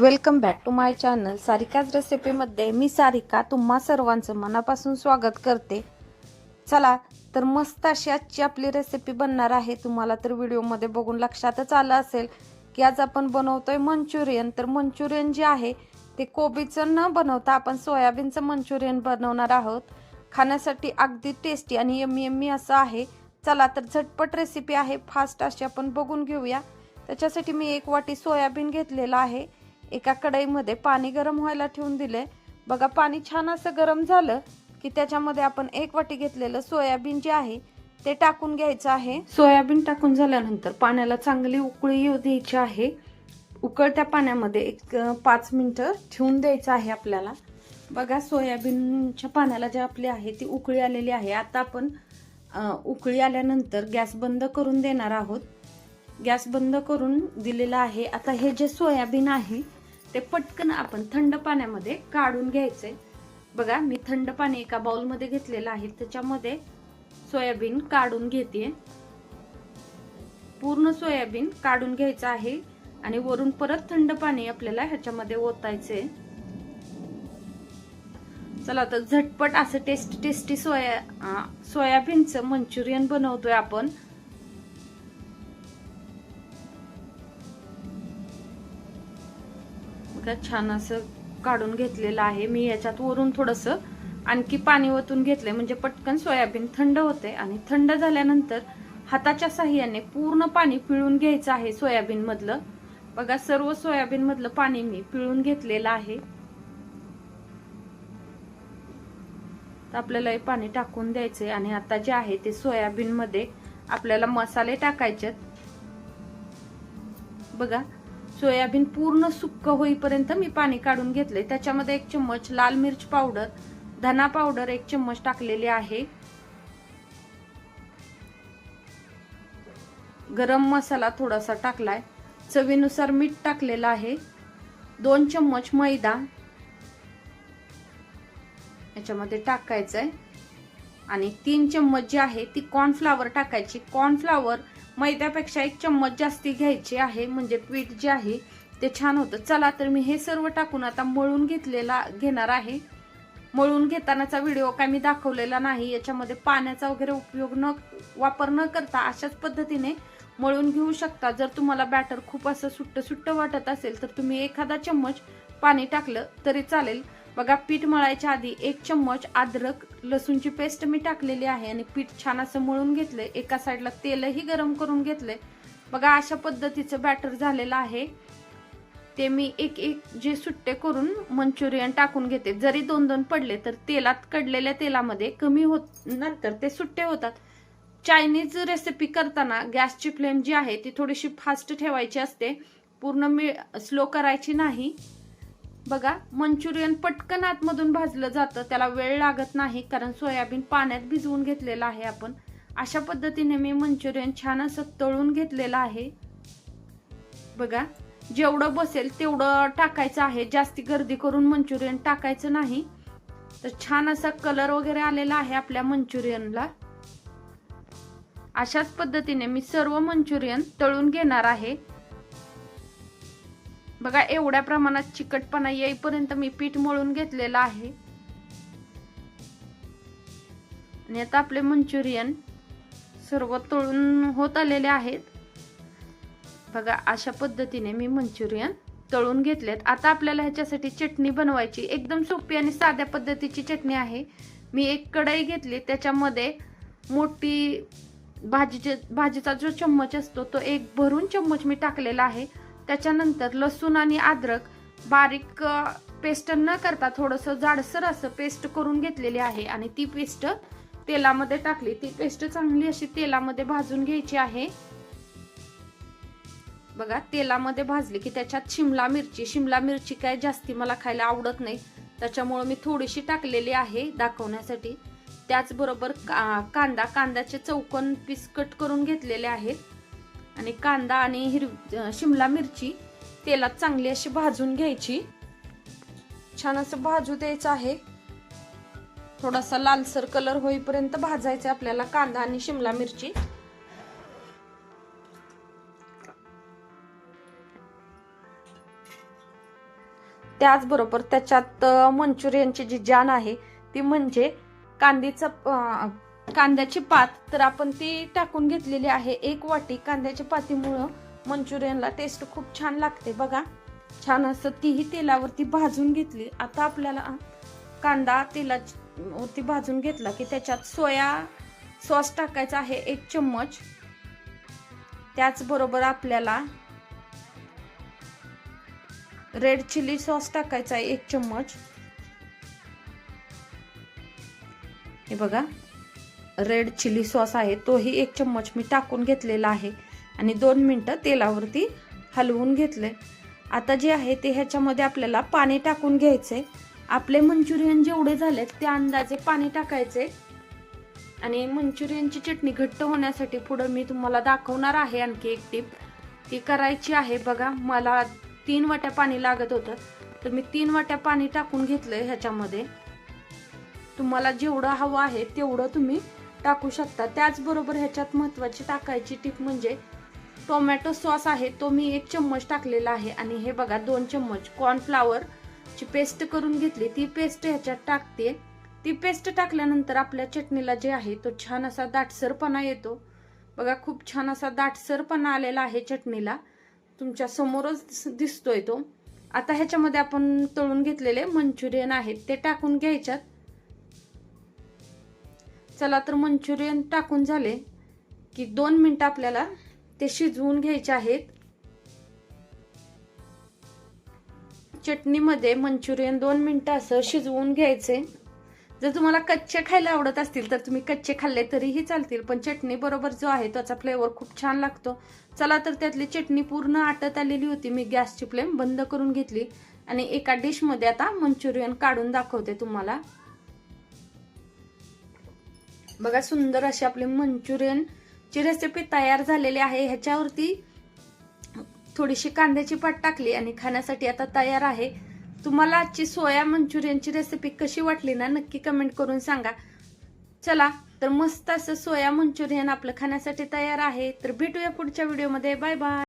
Welcome back to my channel. सारिकाच रेसिपीमध्ये मी सारिका तुम्हा सर्वांचं मनापासून स्वागत करते. चला तर मस्त अशी आजची आपली रेसिपी बनणार आहे. तुम्हाला तर व्हिडिओमध्ये बघून लक्षातच आलं असेल की आज आपण बनवतोय मंचुरियन. तर मंचुरियन जे आहे ते कोबीचं न बनवता आपण सोयाबीनचं मंचुरियन बनवणार आहोत. खाण्यासाठी अगदी टेस्टी आणि यम्मी यम्मी असं आहे. चला तर झटपट रेसिपी आहे. फास्ट अशी आपण बघून घेऊया. त्याच्यासाठी मी एक वाटी सोयाबीन घेतलेलं आहे. एका कढईमध्ये पाणी गरम व्हायला ठेवून दिले. बघा पाणी छान असं गरम झालं की त्याच्यामध्ये आपण एक वाटी घेतलेलं सोयाबीन जे आहे ते टाकून घ्यायचं आहे. सोयाबीन टाकून झाल्यानंतर पाण्याला चांगली उकळी येऊ द्यायची आहे. उकळत्या पाण्यामध्ये एक पाच मिनटं ठेवून द्यायचं आहे आपल्याला. बघा सोयाबीनच्या पाण्याला जे आपली आहे ती उकळी आलेली आहे. आता आपण उकळी आल्यानंतर गॅस बंद करून देणार आहोत. गॅस बंद करून दिलेला आहे. आता हे जे सोयाबीन आहे ते पटकन आपण थंड पाण्यामध्ये काढून घ्यायचे. बघा मी थंड पाणी एका बाउलमध्ये घेतलेलं आहे. त्याच्यामध्ये सोयाबीन काढून घेते. पूर्ण सोयाबीन काढून घ्यायचं आहे आणि वरून परत थंड पाणी आपल्याला ह्याच्यामध्ये ओतायचे. चला तर झटपट असं टेस्टी टेस्टी सोया सोयाबीनचं मंचुरियन बनवतोय आपण. बघा छान असं काढून घेतलेलं आहे. मी याच्यात वरून थोडंसं आणखी पाणी ओतून घेतलंय. म्हणजे पटकन सोयाबीन थंड होते आणि थंड झाल्यानंतर हाताच्या साह्याने पूर्ण पाणी पिळून घ्यायचं आहे सोयाबीन मधलं बघा सर्व सोयाबीन मधलं पाणी मी पिळून घेतलेलं आहे. तर आपल्याला हे पाणी टाकून द्यायचंय आणि आता जे आहे ते सोयाबीन मध्ये आपल्याला मसाले टाकायचे बघा सोयाबीन पूर्ण सुक्क होईपर्यंत मी पाणी काढून घेतले त्याच्यामध्ये एक चम्मच लाल मिरच पावडर धना पावडर एक चम्मच टाकलेली आहे. गरम मसाला थोडासा टाकलाय. चवीनुसार मीठ टाकलेलं आहे. दोन चम्मच मैदा. याच्यामध्ये टाकायचंय. आणि तीन चम्मच जी आहे ती कॉर्नफ्लावर टाकायची. कॉर्नफ्लावर मैद्यापेक्षा एक चम्मच जास्ती घ्यायची आहे म्हणजे पीठ जे आहे ते छान होतं. चला तर मी हे सर्व टाकून आता मळून घेतलेला घेणार आहे. मळून घेतानाचा व्हिडिओ काय मी दाखवलेला नाही याच्यामध्ये पाण्याचा वगैरे उपयोग न वापर न करता अशाच पद्धतीने मळून घेऊ शकता. जर तुम्हाला बॅटर खूप असं सुट्ट सुट्ट वाटत असेल तर तुम्ही एखादा चम्मच पाणी टाकलं तरी चालेल. बघा पीठ मळायच्या आधी एक चम्मच अद्रक लसूणची पेस्ट मी टाकलेली आहे आणि पीठ छान असं मळून घेतलंय. एका साईडला तेलही गरम करून घेतलंय. बघा अशा पद्धतीचं बॅटर झालेलं आहे. ते मी एक एक जे सुट्टे करून मंचुरियन टाकून घेते. जरी दोन दोन पडले तर तेलात कडलेल्या तेलामध्ये कमी होत नंतर ते सुट्टे होतात. चायनीज रेसिपी करताना गॅसची फ्लेम जी आहे ती थोडीशी फास्ट ठेवायची असते. पूर्ण मी स्लो करायची नाही. बघा मंचुरियन पटकन आतमधून भाजलं जातं. त्याला वेळ लागत नाही कारण सोयाबीन पाण्यात भिजवून घेतलेलं आहे आपण. अशा पद्धतीने मी मंचुरियन छान असं तळून घेतलेलं आहे. बघा जेवढं बसेल तेवढं टाकायचं आहे. जास्ती गर्दी करून मंचुरियन टाकायचं नाही. तर छान असा कलर वगैरे आलेला आहे आपल्या मंचुरियनला. अशाच पद्धतीने मी सर्व मंचुरियन तळून घेणार आहे. बघा एवढ्या प्रमाणात चिकटपणा येईपर्यंत मी पीठ मळून घेतलेलं आहे. आणि आता आपले मंचुरियन सर्व तळून होत आलेले आहेत. बघा अशा पद्धतीने मी मंचुरियन तळून घेतलेत. आता आपल्याला ह्याच्यासाठी चटणी बनवायची. एकदम सोपी आणि साध्या पद्धतीची चटणी आहे. मी एक कढई घेतली. त्याच्यामध्ये मोठी भाजीचे भाजीचा जो चम्मच असतो तो एक भरून चम्मच मी टाकलेला आहे. त्याच्यानंतर लसूण आणि अद्रक बारीक पेस्ट न करता थोडंसं जाडसर असं पेस्ट करून घेतलेली आहे आणि ती पेस्ट तेलामध्ये टाकली. ती पेस्ट चांगली अशी तेलामध्ये भाजून घ्यायची आहे. बघा तेलामध्ये भाजली की त्याच्यात शिमला मिरची. शिमला मिरची काय जास्ती मला खायला आवडत नाही. त्याच्यामुळं मी थोडीशी टाकलेली आहे दाखवण्यासाठी. त्याचबरोबर का कांदा. कांद्याचे चौकोन पीस कट करून घेतलेले आहेत. आणि कांदा आणि हिरवी शिमला मिरची तेलात चांगली अशी भाजून घ्यायची. छान असं भाजू द्यायचं आहे. थोडासा लालसर कलर होईपर्यंत भाजायचं आपल्याला कांदा आणि शिमला मिरची. त्याचबरोबर त्याच्यात मंचुरियनची जी जान आहे ती म्हणजे कांदीचं कांद्याची पात तर आपण ती टाकून घेतलेली आहे. एक वाटी कांद्याच्या पातीमुळं मंचुरियनला टेस्ट खूप छान लागते बघा. छान असं तीही तेलावरती भाजून घेतली. आता आपल्याला कांदा तेलावरती भाजून घेतला की त्याच्यात सोया सॉस टाकायचा आहे एक चम्मच. त्याचबरोबर आपल्याला रेड चिली सॉस टाकायचा आहे एक चम्मच. हे बघा. रेड चिली सॉस आहे तोही एक चम्मच मी टाकून घेतलेला आहे. आणि दोन मिनटं तेलावरती हलवून घेतले. आता जे आहे ते ह्याच्यामध्ये आपल्याला पाणी टाकून घ्यायचे. आपले मंचुरियन जेवढे झालेत त्या अंदाजे पाणी टाकायचे. आणि मंचुरियनची चटणी घट्ट होण्यासाठी पुढं मी तुम्हाला दाखवणार आहे आणखी एक टीप. ती करायची आहे बघा मला तीन वाट्या पाणी लागत होतं. तर मी तीन वाट्या पाणी टाकून घेतलं ह्याच्यामध्ये. तुम्हाला जेवढं हवं आहे तेवढं तुम्ही टाकू शकता. त्याचबरोबर ह्याच्यात महत्त्वाची टाकायची टीप म्हणजे टोमॅटो सॉस आहे तो मी एक चम्मच टाकलेला आहे. आणि हे बघा दोन चम्मच. कॉर्नफ्लावरची पेस्ट करून घेतली. ती पेस्ट ह्याच्यात टाकते. ती पेस्ट टाकल्यानंतर आपल्या चटणीला जे आहे तो छान असा दाटसरपणा येतो. बघा खूप छान असा दाटसरपणा आलेला आहे चटणीला. तुमच्या समोरच दिस- दिसतोय तो. आता ह्याच्यामध्ये आपण तळून घेतलेले मंचुरियन आहेत ते टाकून घ्यायच्यात. चला तर मंचुरियन टाकून झाले की दोन मिनटं आपल्याला ते शिजवून घ्यायचे आहेत. चटणीमध्ये मंचुरियन दोन मिनटं असं शिजवून घ्यायचे. जर तुम्हाला कच्चे खायला आवडत असतील तर तुम्ही कच्चे खाल्ले तरीही चालतील पण चटणी बरोबर जो आहे त्याचा फ्लेवर खूप छान लागतो. चला तर त्यातली चटणी पूर्ण आटत आलेली होती मी गॅसची फ्लेम बंद करून घेतली आणि एका डिशमध्ये आता मंचुरियन काढून दाखवते तुम्हाला. बघा सुंदर अशी आपली मंचुरियन ची रेसिपी तयार झालेली आहे. ह्याच्यावरती थोडीशी कांद्याची पाट टाकली आणि खाण्यासाठी आता तयार आहे. तुम्हाला आजची सोया मंचुरियनची रेसिपी कशी वाटली ना नक्की कमेंट करून सांगा. चला तर मस्त असं सोया मंचुरियन आपलं खाण्यासाठी तयार आहे. तर भेटूया पुढच्या व्हिडिओमध्ये. Bye bye.